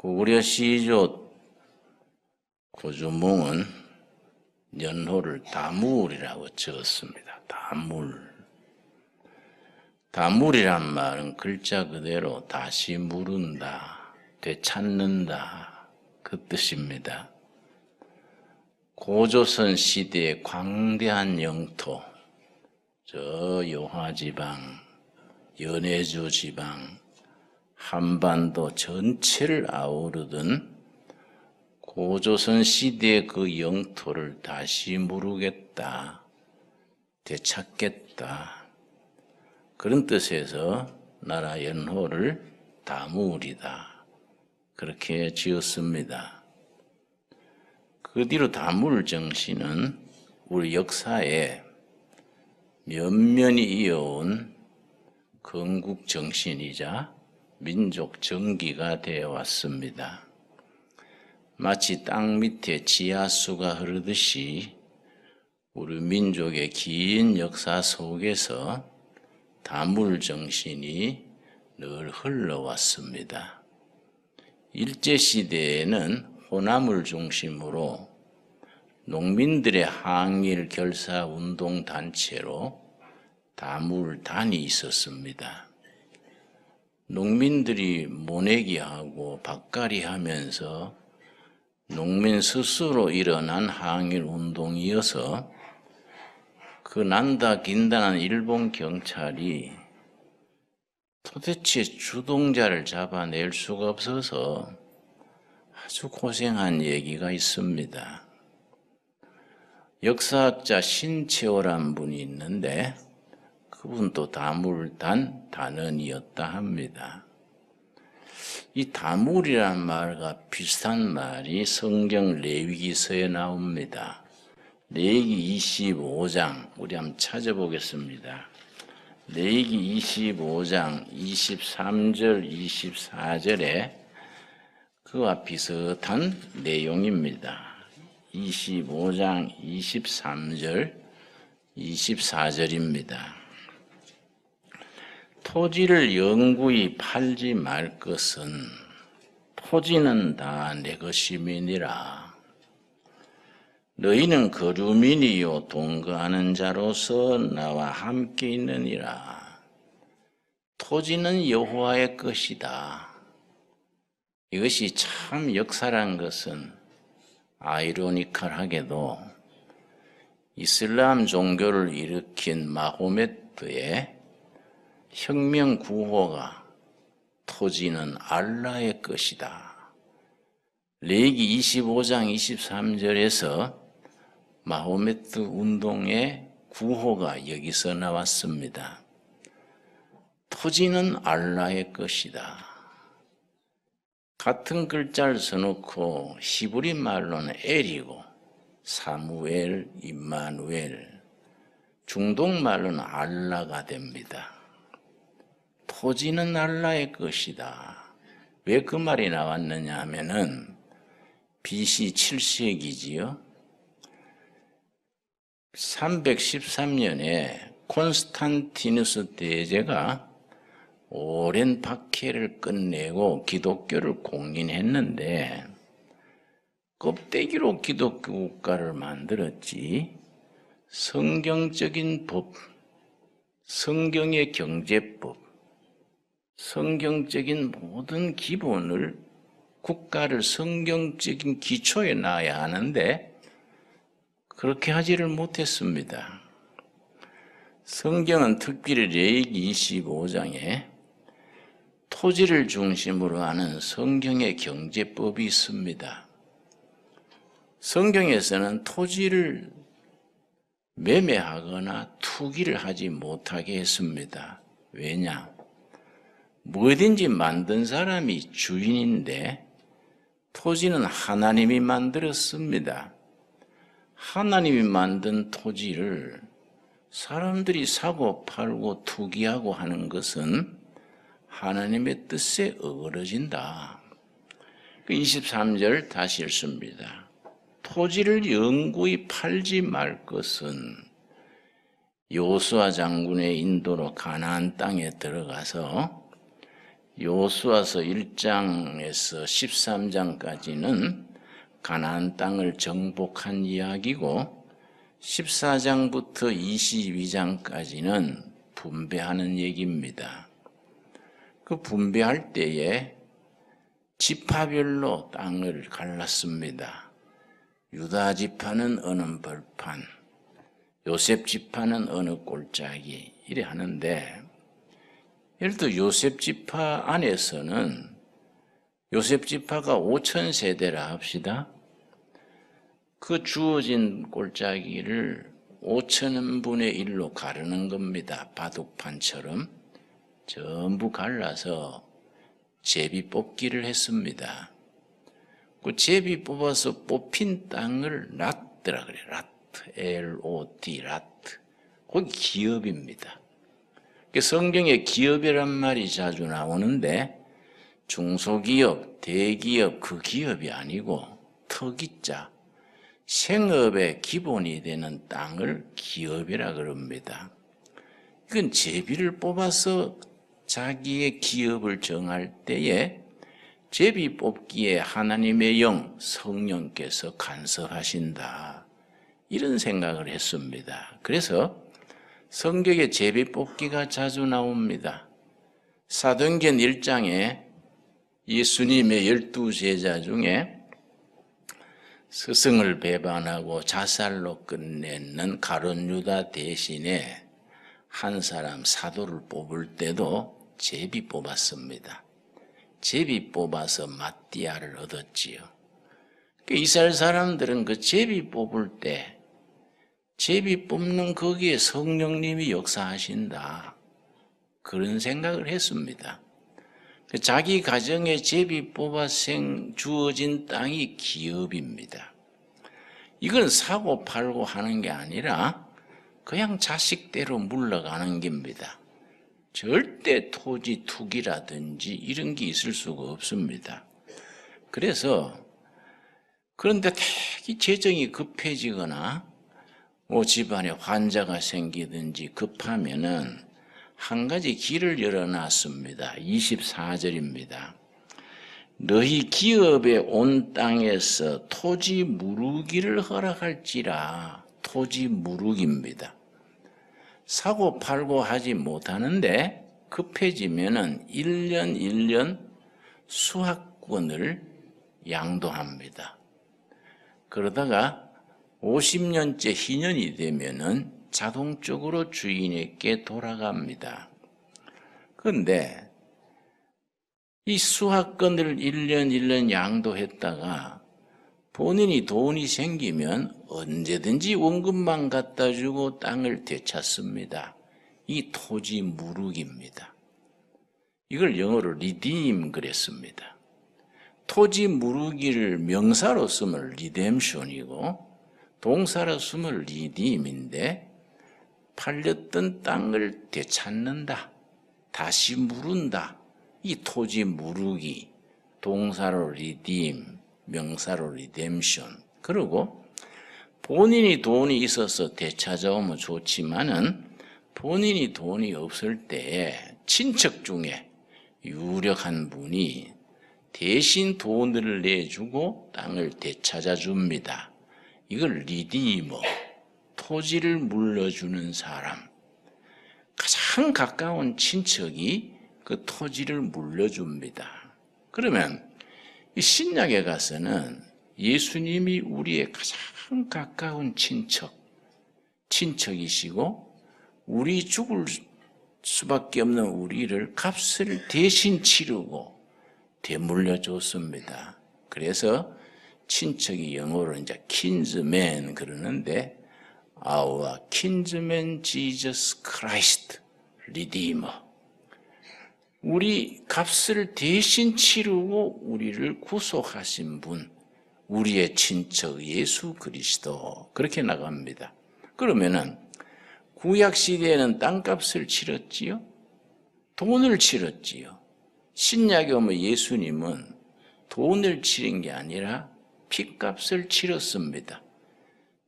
고구려 시조 고주몽은 연호를 다물이라고 적었습니다. 다물. 다물이란 말은 글자 그대로 다시 물은다, 되찾는다, 그 뜻입니다. 고조선 시대의 광대한 영토, 저 요하지방, 연해주 지방, 한반도 전체를 아우르던 고조선 시대의 그 영토를 다시 무르겠다, 되찾겠다. 그런 뜻에서 나라 연호를 다무리다. 그렇게 지었습니다. 그 뒤로 다물 정신은 우리 역사에 면면이 이어온 건국 정신이자 민족 정기가 되어 왔습니다. 마치 땅 밑에 지하수가 흐르듯이 우리 민족의 긴 역사 속에서 다물 정신이 늘 흘러왔습니다. 일제시대에는 호남을 중심으로 농민들의 항일 결사 운동 단체로 다물단이 있었습니다. 농민들이 모내기 하고 밭갈이 하면서 농민 스스로 일어난 항일 운동이어서 그 난다 긴다는 일본 경찰이 도대체 주동자를 잡아낼 수가 없어서 아주 고생한 얘기가 있습니다. 역사학자 신채호란 분이 있는데 그분도 다물단 단원이었다 합니다. 이 다물이란 말과 비슷한 말이 성경 레위기서에 나옵니다. 레위기 25장 우리 한번 찾아보겠습니다. 레위기 25장 23절 24절에 그와 비슷한 내용입니다. 25장 23절 24절입니다. 토지를 영구히 팔지 말 것은 토지는 다 내 것임이니라. 너희는 거류민이요 동거하는 자로서 나와 함께 있느니라. 토지는 여호와의 것이다. 이것이 참 역사란 것은 아이러니컬하게도 이슬람 종교를 일으킨 마호메트의 혁명 구호가 토지는 알라의 것이다. 레기 25장 23절에서 마호메트 운동의 구호가 여기서 나왔습니다. 토지는 알라의 것이다. 같은 글자를 써놓고 히브리 말로는 엘이고 사무엘, 임마누엘, 중동 말로는 알라가 됩니다. 토지는 알라의 것이다. 왜 그 말이 나왔느냐 하면은 BC 7세기지요. 313년에 콘스탄티누스 대제가 오랜 박해를 끝내고 기독교를 공인했는데 껍데기로 기독교 국가를 만들었지 성경적인 법, 성경의 경제법, 성경적인 모든 기본을 국가를 성경적인 기초에 놔야 하는데 그렇게 하지를 못했습니다. 성경은 특별히 레이기 25장에 토지를 중심으로 하는 성경의 경제법이 있습니다. 성경에서는 토지를 매매하거나 투기를 하지 못하게 했습니다. 왜냐? 뭐든지 만든 사람이 주인인데 토지는 하나님이 만들었습니다. 하나님이 만든 토지를 사람들이 사고 팔고 투기하고 하는 것은 하나님의 뜻에 어그러진다. 23절 그 다시 읽습니다. 토지를 영구히 팔지 말 것은 요수아 장군의 인도로 가나안 땅에 들어가서 요수아서 1장에서 13장까지는 가나안 땅을 정복한 이야기고 14장부터 22장까지는 분배하는 얘기입니다. 그 분배할 때에 지파별로 땅을 갈랐습니다. 유다 지파는 어느 벌판, 요셉 지파는 어느 골짜기 이래 하는데 예를 들어 요셉 지파 안에서는 요셉 지파가 5천 세대라 합시다. 그 주어진 골짜기를 5천 분의 1로 가르는 겁니다. 바둑판처럼 전부 갈라서 제비 뽑기를 했습니다. 그 제비 뽑아서 뽑힌 땅을 라트라 그래. 라트. L-O-T, 라트. 거기 기업입니다. 그 성경에 기업이란 말이 자주 나오는데 중소기업, 대기업 그 기업이 아니고特기자 생업의 기본이 되는 땅을 기업이라 그럽니다. 이건 제비를 뽑아서 자기의 기업을 정할 때에 제비 뽑기에 하나님의 영, 성령께서 간섭하신다. 이런 생각을 했습니다. 그래서 성경에 제비 뽑기가 자주 나옵니다. 사도행전 1장에 예수님의 열두 제자 중에 스승을 배반하고 자살로 끝내는 가론 유다 대신에 한 사람 사도를 뽑을 때도 제비 뽑았습니다. 제비 뽑아서 마띠아를 얻었지요. 그 이스라엘 사람들은 그 제비 뽑을 때 제비 뽑는 거기에 성령님이 역사하신다. 그런 생각을 했습니다. 그 자기 가정에 제비 뽑아 생 주어진 땅이 기업입니다. 이건 사고 팔고 하는 게 아니라 그냥 자식대로 물러가는 겁니다. 절대 토지 투기라든지 이런 게 있을 수가 없습니다. 그래서 그런데 되게 재정이 급해지거나 뭐 집안에 환자가 생기든지 급하면은 한 가지 길을 열어놨습니다. 24절입니다. 너희 기업에 온 땅에서 토지 무르기를 허락할지라 토지 무르기입니다. 사고 팔고 하지 못하는데 급해지면은 1년 1년 수학권을 양도합니다. 그러다가 50년째 희년이 되면은 자동적으로 주인에게 돌아갑니다. 그런데 이 수학권을 1년 1년 양도했다가 본인이 돈이 생기면 언제든지 원금만 갖다 주고 땅을 되찾습니다. 이 토지 무룩입니다. 이걸 영어로 리딤 그랬습니다. 토지 무르기를 명사로 쓰면 리뎀션이고 동사로 쓰면 리딤인데 팔렸던 땅을 되찾는다. 다시 무른다. 이 토지 무르기 동사로 리딤 명사로 리뎀션 그리고 본인이 돈이 있어서 되찾아오면 좋지만은 본인이 돈이 없을 때에 친척 중에 유력한 분이 대신 돈을 내주고 땅을 되찾아 줍니다. 이걸 리디머, 토지를 물려주는 사람. 가장 가까운 친척이 그 토지를 물려줍니다. 그러면 이 신약에 가서는 예수님이 우리의 가장 가까운 친척, 친척이시고 우리 죽을 수밖에 없는 우리를 값을 대신 치르고 되물려 줬습니다. 그래서 친척이 영어로 이제 킨즈맨 그러는데 Our kinsman Jesus Christ, Redeemer. 우리 값을 대신 치르고 우리를 구속하신 분, 우리의 친척 예수 그리스도 그렇게 나갑니다. 그러면은 구약 시대에는 땅값을 치렀지요, 돈을 치렀지요. 신약에 오면 예수님은 돈을 치른 게 아니라 피값을 치렀습니다.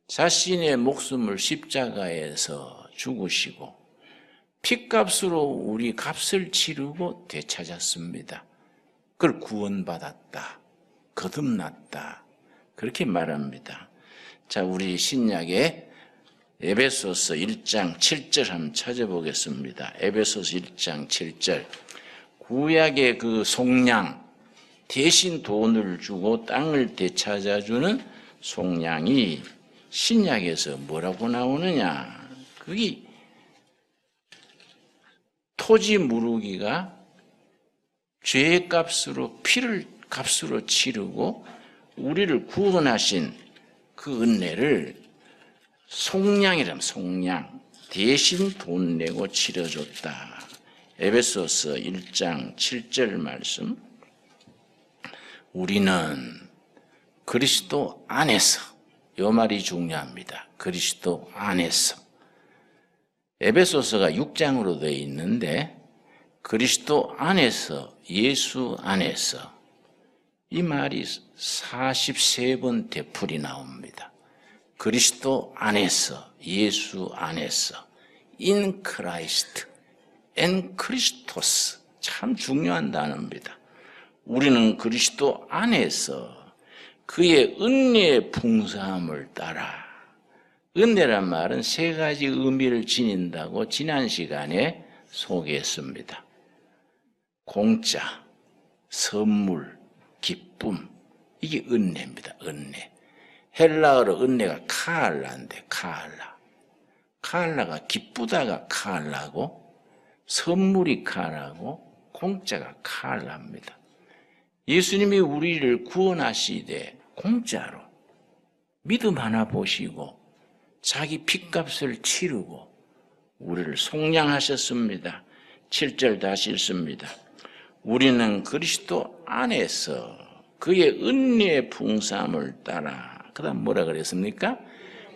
자신의 목숨을 십자가에서 죽으시고 피값으로 우리 값을 치르고 되찾았습니다. 그걸 구원받았다. 거듭났다. 그렇게 말합니다. 자, 우리 신약의 에베소서 1장 7절 한번 찾아보겠습니다. 에베소서 1장 7절. 구약의 그 속량, 대신 돈을 주고 땅을 되찾아주는 속량이 신약에서 뭐라고 나오느냐? 그게 토지 무르기가 죄의 값으로 피를 값으로 치르고 우리를 구원하신 그 은혜를 속량이라면 속량 대신 돈 내고 치러줬다. 에베소서 1장 7절 말씀 우리는 그리스도 안에서 요 말이 중요합니다. 그리스도 안에서 에베소서가 6장으로 되어 있는데 그리스도 안에서 예수 안에서 이 말이 43번 되풀이 나옵니다. 그리스도 안에서 예수 안에서 in Christ en Christos 참 중요한 단어입니다. 우리는 그리스도 안에서 그의 은혜의 풍성함을 따라 은혜란 말은 세 가지 의미를 지닌다고 지난 시간에 소개했습니다. 공짜, 선물, 기쁨 이게 은혜입니다. 은혜. 헬라어로 은혜가 카알라인데 카알라. 카알라가 기쁘다가 카알라고 선물이 카알라고 공짜가 카알라입니다. 예수님이 우리를 구원하시되 공짜로 믿음 하나 보시고 자기 핏값을 치르고 우리를 속량하셨습니다. 7절 다시 읽습니다. 우리는 그리스도 안에서 그의 은혜의 풍성함을 따라 그다음 뭐라 그랬습니까?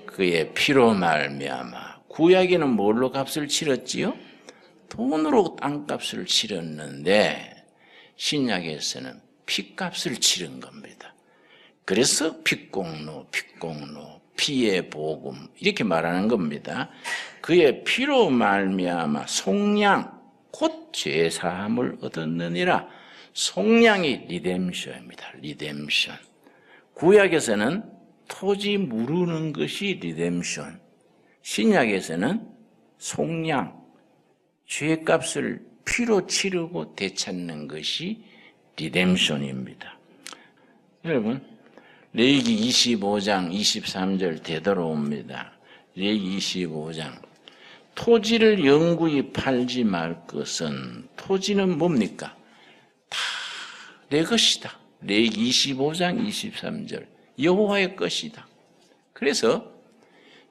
그의 피로 말미암아 구약에는 뭘로 값을 치렀지요? 돈으로 땅값을 치렀는데 신약에서는 피값을 치른 겁니다. 그래서 핏공로, 핏공로, 피의 복음 이렇게 말하는 겁니다. 그의 피로 말미암아 속량 곧 죄사함을 얻었느니라. 속량이 리뎀션입니다. 리뎀션. 구약에서는 토지 무르는 것이 리뎀션. 신약에서는 속량, 죄값을 피로 치르고 되찾는 것이 리뎀션입니다. 여러분, 레이기 25장 23절 되돌아옵니다. 레이기 25장. 토지를 영구히 팔지 말 것은 토지는 뭡니까? 다 내 것이다. 레이기 25장 23절. 여호와의 것이다. 그래서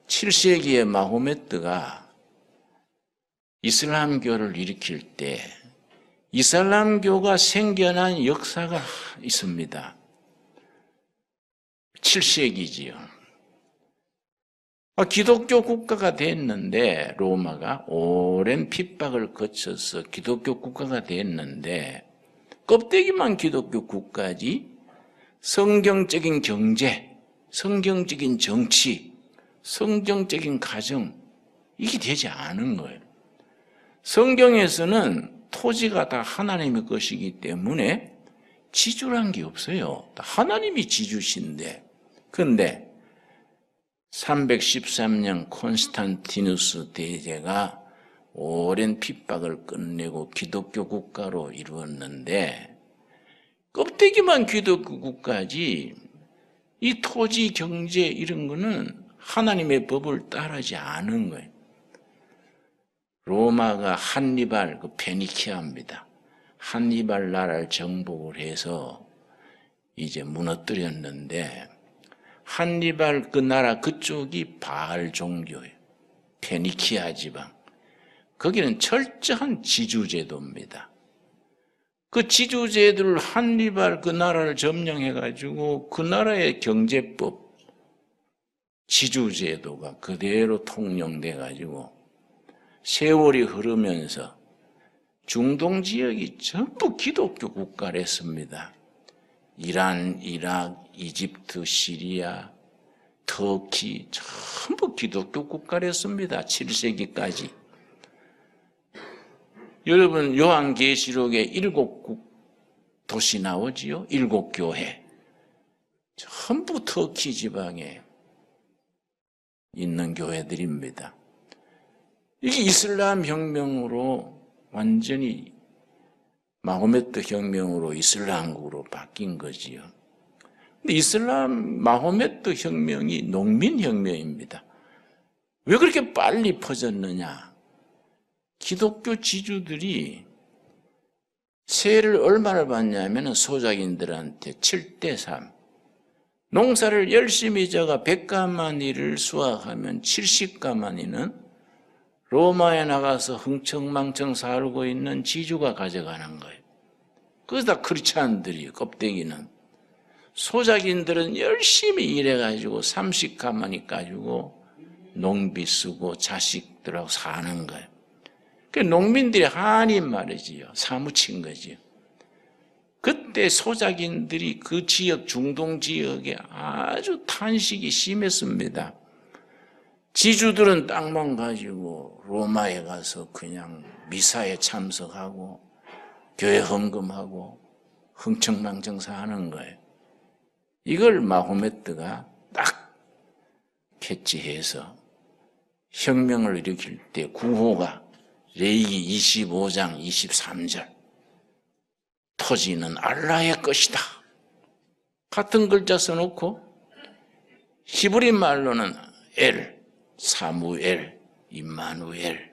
7세기의 마호메트가 이슬람교를 일으킬 때 이슬람교가 생겨난 역사가 있습니다. 7세기지요. 아, 기독교 국가가 됐는데 로마가 오랜 핍박을 거쳐서 기독교 국가가 됐는데 껍데기만 기독교 국가지 성경적인 경제, 성경적인 정치, 성경적인 가정 이게 되지 않은 거예요. 성경에서는 토지가 다 하나님의 것이기 때문에 지주란 게 없어요. 하나님이 지주신데. 근데 313년 콘스탄티누스 대제가 오랜 핍박을 끝내고 기독교 국가로 이루었는데 껍데기만 기독교 국가지 이 토지 경제 이런 거는 하나님의 법을 따르지 않은 거예요. 로마가 한니발 그 페니키아입니다. 한니발 나라를 정복을 해서 이제 무너뜨렸는데 한니발 그 나라 그쪽이 바알 종교예요. 페니키아 지방. 거기는 철저한 지주제도입니다. 그 지주제도를 한니발 그 나라를 점령해가지고 그 나라의 경제법, 지주제도가 그대로 통용돼가지고 세월이 흐르면서 중동 지역이 전부 기독교 국가를 했습니다. 이란, 이락, 이집트, 시리아, 터키 전부 기독교 국가를 했습니다. 7세기까지. 여러분 요한계시록에 일곱 국 도시 나오지요? 일곱 교회. 전부 터키 지방에 있는 교회들입니다. 이게 이슬람 혁명으로 완전히 마호메트 혁명으로 이슬람국으로 바뀐 거지요. 근데 이슬람 마호메트 혁명이 농민 혁명입니다. 왜 그렇게 빨리 퍼졌느냐? 기독교 지주들이 세를 얼마나 받냐면 소작인들한테 7대 3. 농사를 열심히 져가 100가마니를 수확하면 70가마니는 로마에 나가서 흥청망청 살고 있는 지주가 가져가는 거예요. 그래서 다 크리스찬들이 껍데기는 소작인들은 열심히 일해가지고 30가마니 가지고 농비 쓰고 자식들하고 사는 거예요. 그 농민들이 한인 말이지요. 사무친 거지요. 그때 소작인들이 그 지역, 중동 지역에 아주 탄식이 심했습니다. 지주들은 땅만 가지고 로마에 가서 그냥 미사에 참석하고 교회 헌금하고 흥청망청 사는 거예요. 이걸 마호메트가 딱 캐치해서 혁명을 일으킬 때 구호가 레이기 25장 23절 토지는 알라의 것이다. 같은 글자 써놓고 히브리 말로는 엘, 사무엘, 임마누엘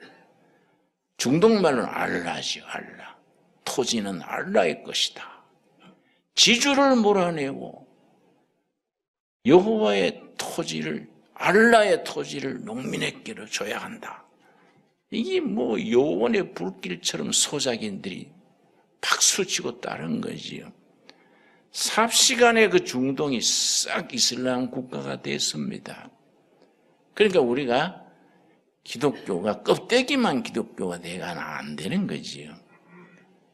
중동 말로는 알라지요 알라 토지는 알라의 것이다. 지주를 몰아내고 여호와의 토지를 알라의 토지를 농민에게로 줘야 한다. 이게 뭐 요원의 불길처럼 소작인들이 박수치고 따른 거지요. 삽시간에 그 중동이 싹 이슬람 국가가 됐습니다. 그러니까 우리가 기독교가 껍데기만 기독교가 돼가는 안 되는 거지요.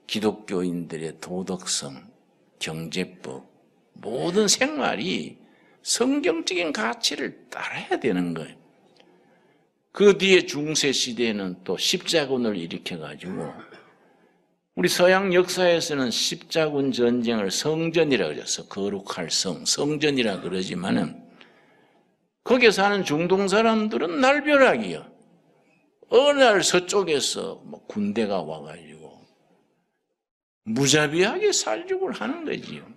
기독교인들의 도덕성, 경제법, 모든 생활이 성경적인 가치를 따라야 되는 거예요. 그 뒤에 중세 시대에는 또 십자군을 일으켜가지고 우리 서양 역사에서는 십자군 전쟁을 성전이라 그래서 거룩할 성, 성전이라 그러지만은 거기에 사는 중동 사람들은 날벼락이요. 어느 날 서쪽에서 뭐 군대가 와가지고 무자비하게 살육을 하는 거지요.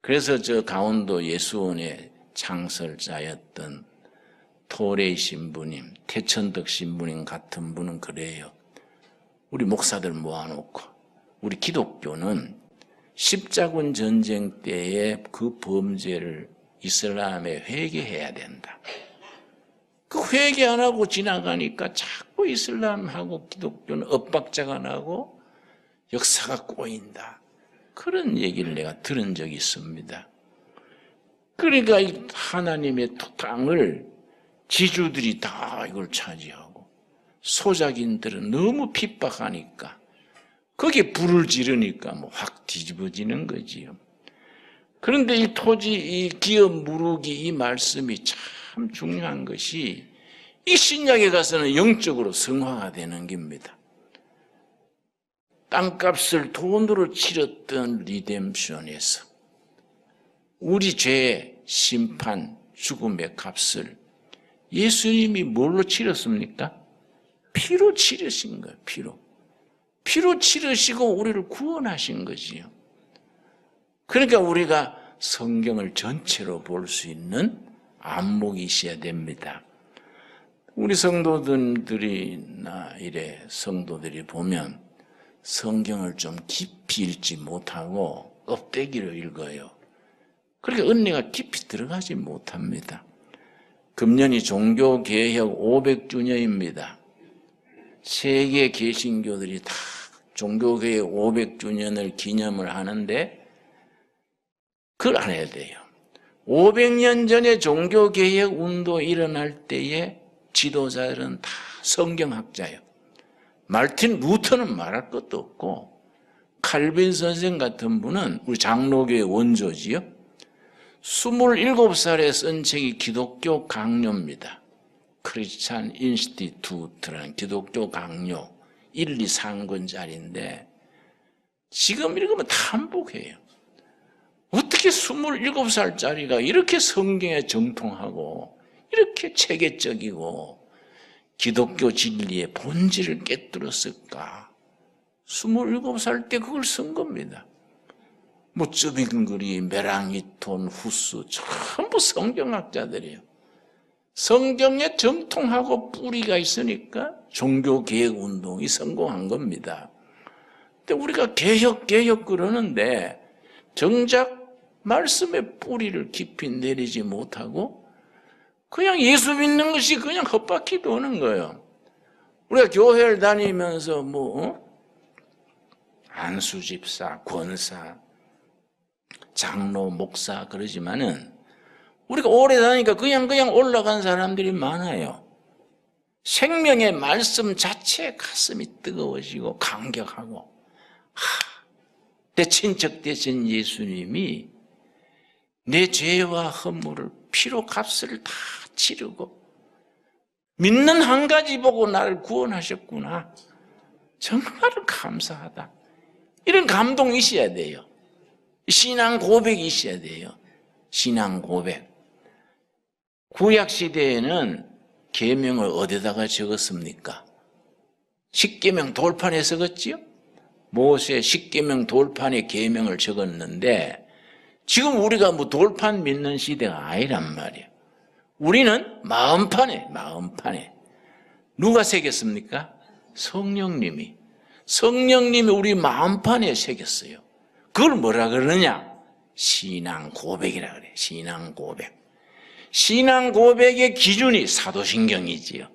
그래서 저 강원도 예수원의 창설자였던 토레이 신부님, 태천덕 신부님 같은 분은 그래요. 우리 목사들 모아놓고 우리 기독교는 십자군 전쟁 때의 그 범죄를 이슬람에 회개해야 된다. 그 회개 안 하고 지나가니까 자꾸 이슬람하고 기독교는 엇박자가 나고 역사가 꼬인다. 그런 얘기를 내가 들은 적이 있습니다. 그러니까 하나님의 땅을 지주들이 다 이걸 차지하고 소작인들은 너무 핍박하니까 거기에 불을 지르니까 뭐 확 뒤집어지는 거지요. 그런데 이 토지, 이 기업 무르기 이 말씀이 참 중요한 것이 이 신약에 가서는 영적으로 성화가 되는 겁니다. 땅값을 돈으로 치렀던 리뎀션에서 우리 죄, 심판, 죽음의 값을 예수님이 뭘로 치렀습니까? 피로 치르신 거예요, 피로. 피로 치르시고 우리를 구원하신 거지요. 그러니까 우리가 성경을 전체로 볼 수 있는 안목이 있어야 됩니다. 우리 성도들이나 이래 성도들이 보면 성경을 좀 깊이 읽지 못하고 껍데기로 읽어요. 그렇게 은혜가 깊이 들어가지 못합니다. 금년이 종교개혁 500주년입니다. 세계 개신교들이 다 종교개혁 500주년을 기념을 하는데 그걸 알아야 돼요. 500년 전에 종교개혁 운동 일어날 때에 지도자들은 다 성경학자예요. 말틴 루터는 말할 것도 없고 칼빈 선생 같은 분은 우리 장로교의 원조지요. 27살에 쓴 책이 기독교 강요입니다. 크리스찬 인스티튜트라는 기독교 강요 1, 2, 3권짜리인데 지금 읽으면 탐복해요. 어떻게 27살짜리가 이렇게 성경에 정통하고 이렇게 체계적이고 기독교 진리의 본질을 깨뜨렸을까? 27살 때 그걸 쓴 겁니다. 뭐 쯔빙그리, 메랑이톤, 후스 전부 성경학자들이에요. 성경에 정통하고 뿌리가 있으니까 종교개혁 운동이 성공한 겁니다. 근데 우리가 개혁, 개혁 그러는데 정작 말씀의 뿌리를 깊이 내리지 못하고 그냥 예수 믿는 것이 그냥 헛바퀴 도는 거예요. 우리가 교회를 다니면서 뭐 어? 안수집사, 권사, 장로, 목사 그러지만은 우리가 오래 다니까 그냥 그냥 올라간 사람들이 많아요. 생명의 말씀 자체에 가슴이 뜨거워지고 감격하고 하, 내 친척 되신 예수님이 내 죄와 허물을 피로 값을 다 치르고 믿는 한 가지 보고 나를 구원하셨구나. 정말 감사하다. 이런 감동이 있어야 돼요. 신앙 고백이 있어야 돼요. 신앙 고백. 구약 시대에는 계명을 어디다가 적었습니까? 십계명 돌판에 적었지요? 모세 십계명 돌판에 계명을 적었는데 지금 우리가 뭐 돌판 믿는 시대가 아니란 말이에요. 우리는 마음판에 마음판에 누가 새겼습니까? 성령님이 성령님이 우리 마음판에 새겼어요. 그걸 뭐라 그러느냐? 신앙 고백이라 그래. 신앙 고백. 신앙 고백의 기준이 사도신경이지요.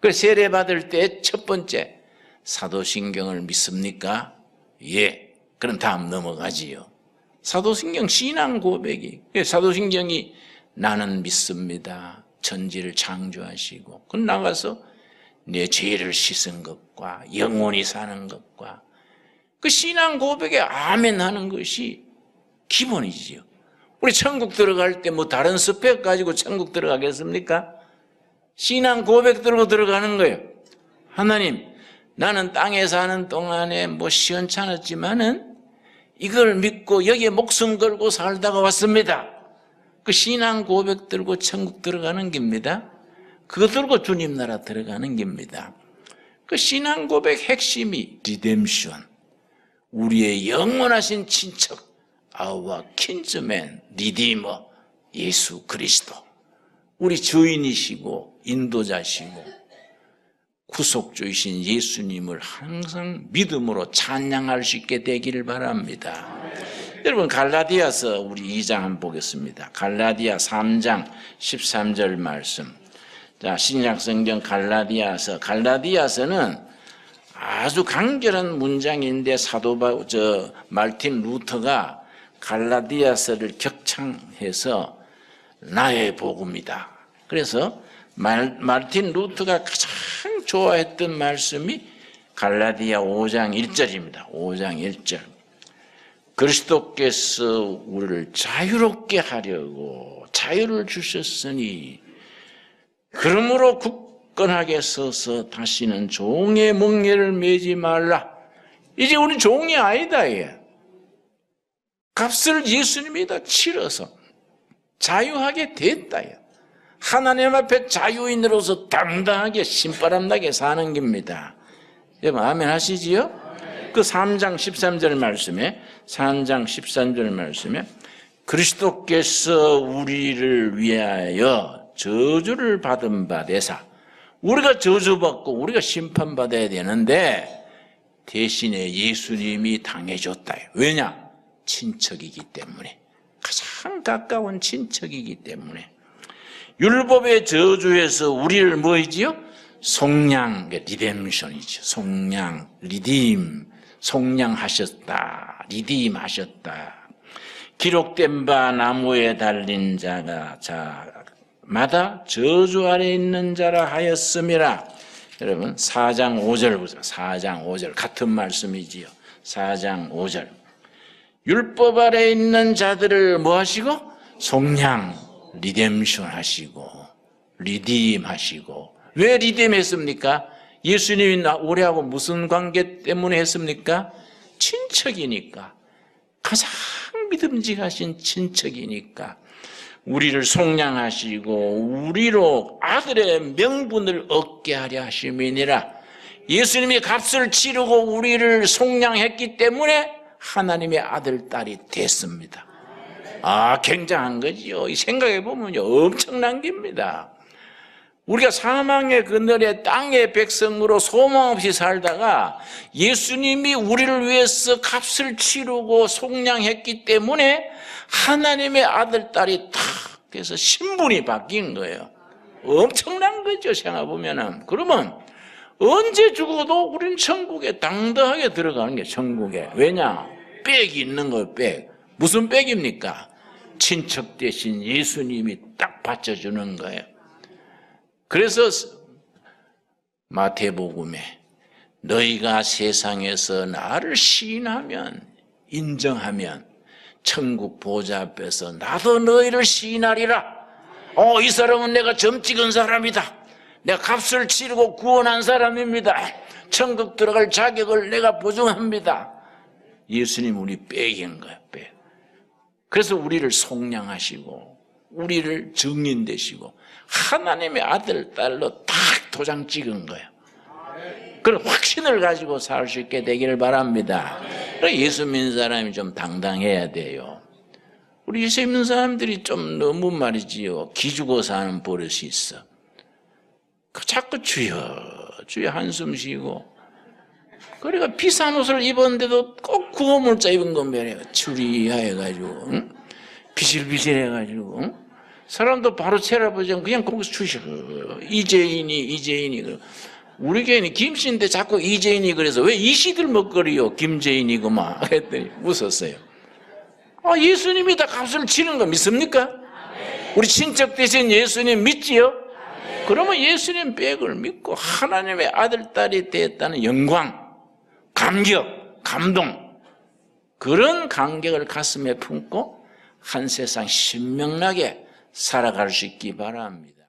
그 세례 받을 때 첫 번째 사도신경을 믿습니까? 예. 그럼 다음 넘어가지요. 사도신경 신앙 고백이 사도신경이 나는 믿습니다. 천지를 창조하시고 그 나가서 내 죄를 씻은 것과 영원히 사는 것과 그 신앙 고백에 아멘 하는 것이 기본이지요. 우리 천국 들어갈 때 뭐 다른 스펙 가지고 천국 들어가겠습니까? 신앙 고백 들고 들어가는 거예요. 하나님, 나는 땅에 사는 동안에 뭐 시원찮았지만은 이걸 믿고 여기에 목숨 걸고 살다가 왔습니다. 그 신앙 고백 들고 천국 들어가는 겁니다. 그거 들고 주님 나라 들어가는 겁니다. 그 신앙 고백 핵심이 리뎀션. 우리의 영원하신 친척, 아우와 킨즈맨, 리디머, 예수 그리스도. 우리 주인이시고 인도자시고 구속주이신 예수님을 항상 믿음으로 찬양할 수 있게 되기를 바랍니다. 여러분 갈라디아서 우리 2장 한번 보겠습니다. 갈라디아 3장 13절 말씀. 자, 신약 성경 갈라디아서 갈라디아서는 아주 간결한 문장인데 사도 바, 저 말틴 루터가 갈라디아서를 격창해서 나의 복음이다. 그래서 말, 말틴 루터가 가장 좋아했던 말씀이 갈라디아 5장 1절입니다. 5장 1절. 그리스도께서 우리를 자유롭게 하려고 자유를 주셨으니 그러므로 굳건하게 서서 다시는 종의 멍에를 매지 말라. 이제 우리 종이 아니다. 얘. 값을 예수님이 다 치러서 자유하게 됐다. 얘. 하나님 앞에 자유인으로서 당당하게 신바람나게 사는 겁니다. 여러분 아멘 하시지요? 그 3장 13절 말씀에 3장 13절 말씀에 그리스도께서 우리를 위하여 저주를 받은 바 되사 우리가 저주받고 우리가 심판받아야 되는데 대신에 예수님이 당해줬다. 왜냐? 친척이기 때문에 가장 가까운 친척이기 때문에 율법의 저주에서 우리를 뭐이지요? 속량, 리뎀션이죠. 속량, 리딤, 속량하셨다. 리딤하셨다. 기록된 바 나무에 달린 자가 자마다 저주 아래 있는 자라 하였음이라. 여러분 4장 5절 보세요. 4장 5절 같은 말씀이지요. 4장 5절. 율법 아래 있는 자들을 뭐 하시고 속량 리뎀션 하시고 리딤 하시고 왜 리뎀 했습니까? 예수님이 나 우리하고 무슨 관계 때문에 했습니까? 친척이니까. 가장 믿음직하신 친척이니까. 우리를 속량하시고 우리로 아들의 명분을 얻게 하려 하심이니라. 예수님이 값을 치르고 우리를 속량했기 때문에 하나님의 아들, 딸이 됐습니다. 아, 굉장한 거지요. 생각해 보면요. 엄청난 겁니다. 우리가 사망의 그늘에 땅의 백성으로 소망 없이 살다가 예수님이 우리를 위해서 값을 치르고 속량했기 때문에 하나님의 아들, 딸이 탁 돼서 신분이 바뀐 거예요. 엄청난 거죠, 생각해 보면은. 그러면 언제 죽어도 우리는 천국에 당당하게 들어가는 게 천국에. 왜냐? 빽이 있는 거예요, 빽. 무슨 빽입니까? 친척 대신 예수님이 딱 받쳐주는 거예요. 그래서 마태복음에 너희가 세상에서 나를 시인하면 인정하면 천국 보좌 앞에서 나도 너희를 시인하리라. 어, 이 사람은 내가 점 찍은 사람이다. 내가 값을 치르고 구원한 사람입니다. 천국 들어갈 자격을 내가 보증합니다. 예수님 우리 빽인 거야, 빽. 그래서 우리를 속량하시고 우리를 증인 되시고 하나님의 아들 딸로 딱 도장 찍은 거예요. 그런 확신을 가지고 살 수 있게 되기를 바랍니다. 예수 믿는 사람이 좀 당당해야 돼요. 우리 예수 믿는 사람들이 좀 너무 말이지요. 기죽어 사는 버릇이 있어. 그 자꾸 주여, 주여 한숨 쉬고. 그러니까 비싼 옷을 입었는데도 꼭 구호물자 입은 건 말이에요. 추리해가지고, 응? 비실비실해가지고, 응? 사람도 바로 쳐다보지 그냥 거기서 주셔. 이재인이, 이재인이. 그 우리 교회는 김씨인데 자꾸 이재인이 그래서 왜 이씨들 먹거리요? 김재인이구만. 했더니 웃었어요. 아, 예수님이 다 값을 치는 거 믿습니까? 우리 친척 대신 예수님 믿지요? 그러면 예수님 백을 믿고 하나님의 아들, 딸이 되었다는 영광, 감격, 감동, 그런 감격을 가슴에 품고 한 세상 신명나게 살아갈 수 있기 바랍니다.